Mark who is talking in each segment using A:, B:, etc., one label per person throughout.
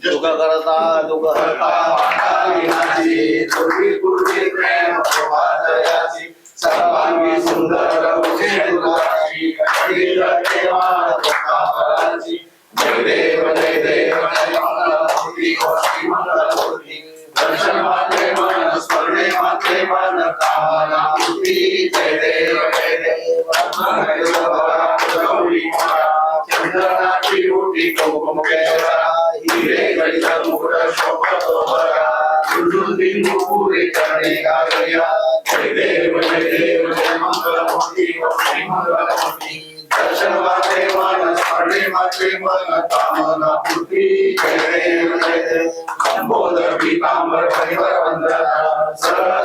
A: दुःख करता दुःख
B: करता वाटा विनाची पूर्वी पूर्वी प्रेम प्रभातयाची सर्वांगी सुंदर उजेड गुलाची कधी देवान फराची जय देव जय देव जय मंगलमूर्ती गोष्टी मंगलमूर्ती दर्शन मात्रे मन स्मरणे मात्रे मन कामना पूर्ती जय देव जय देव रत्नागिरी भगवान गौरी माता चंद्रनाची ओटी कुंकुम केशरा हिरे गणित मुकुट शोभतो करणे जय देव जय देव जय दर्शन मन स्मरणे मन कामना पूर्ती जय देव जय देव पीतांबर वंदना सरळ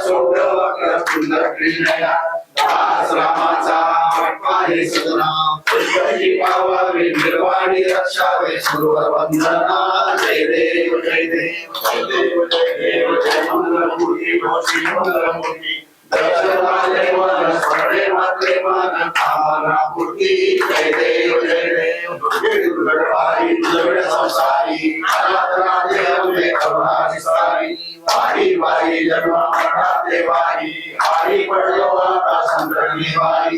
B: वक्र सुंदर कृष्णया दास रामाचा आत्मा हे सदना पुष्कळी पावावे निर्वाणी रक्षावे सुरवर वंदना जय देव जय देव जय देव जय देव जय मंगलमूर्ती गोष्टी मंगलमूर्ती दर्शन मात्रे मन स्मरणे मात्रे मन कामना पूर्ती जय देव जय देव दुर्गे दुर्गडवारी दुर्गड संसारी अनाथनाथे अम्बे करुणाची सारी वारी वारी जन्म मठा देवारी वारी पडलो आता संकटली वारी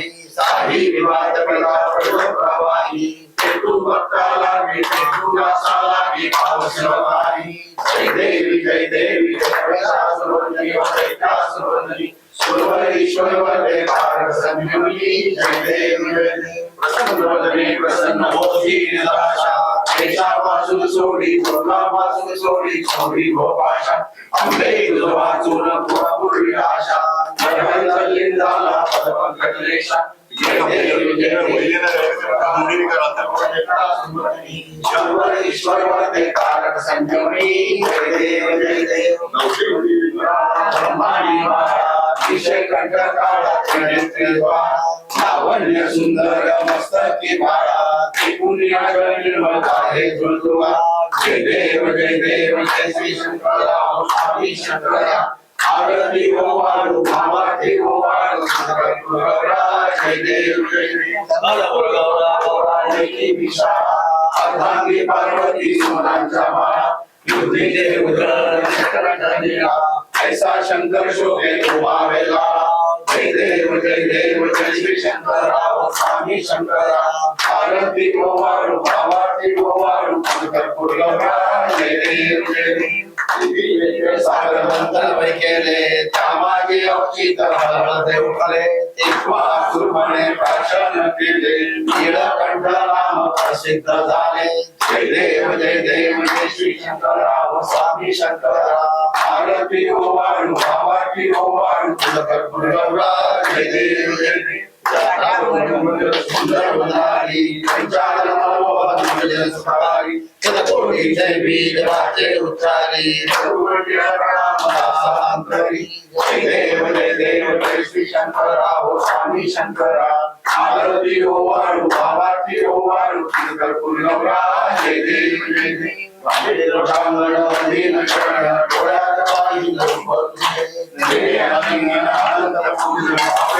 B: मी जय देवी जय देवी जय महिषासुरमर्दिनी वंदिकासुरमर्दिनी सुरवर ईश्वर वरदे तारक संजीवनी जय देव जय देव प्रसन्न वदने प्रसन्न होती निराशा देशापासून सोडी पूर्णापासून सोडी सोडी भोपाशा अंबे तुझ वाचून पुरापूर्वी आशा जय लिंदाला पदपंकटलेशा जय देव जय देव शंभर ईश्वर वरदे तारक संजीवनी जय देव जय देव ब्रह्माणी विषय कंठ काळा त्रिनेत्री लावण्य सुंदर मस्तकी बाळा त्रिपुर्या निर्मलता हे झुलझुला जय देव जय देव जय श्री शंकरराव स्वामी शंकरा आरती गोवाळू भावाती गोवाळू गौरा जय देव जय देव
A: गौरा गौरा
B: जयकी विशा अर्धांगी पार्वती सोनांच्या माळा युधी देव शंकराचा ऐसा शंकर शोभे उभावेला जय देव जय देव जय श्री शंकरराव स्वामी शंकरा आरती गोवाळू भावाती गोवाळू कर्पूर गौरा जय देव जय देव. दिव्य सागर मंत्र केले त्यामागे अवचित हळ देव कले तेव्हा सुरमणे प्राशन केले नीलकंठ नाम प्रसिद्ध झाले जय देव जय देव जय श्री शंकरराव स्वामी शंकरा आरती ओवाळू भावाची ओवाळू శంకరావు స్వామి శంకరా ఆరతి ఓవారు భావార్తి ఓవారు తిరుకల్పుల్లో జయ దేవి జయ దేవి ఆనంద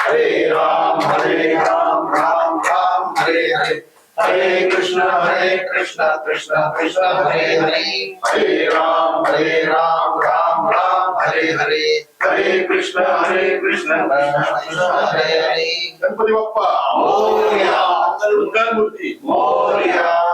B: हरे राम हरे राम राम राम हरे हरे। हरे कृष्ण हरे कृष्ण कृष्ण कृष्ण हरे हरे। हरे राम हरे राम राम राम हरे हरे। हरे कृष्ण हरे कृष्ण कृष्ण कृष्ण हरे हरे।
C: गणपती बाप्पा
B: मोरया।
C: मंगलमूर्ती
B: मोरया।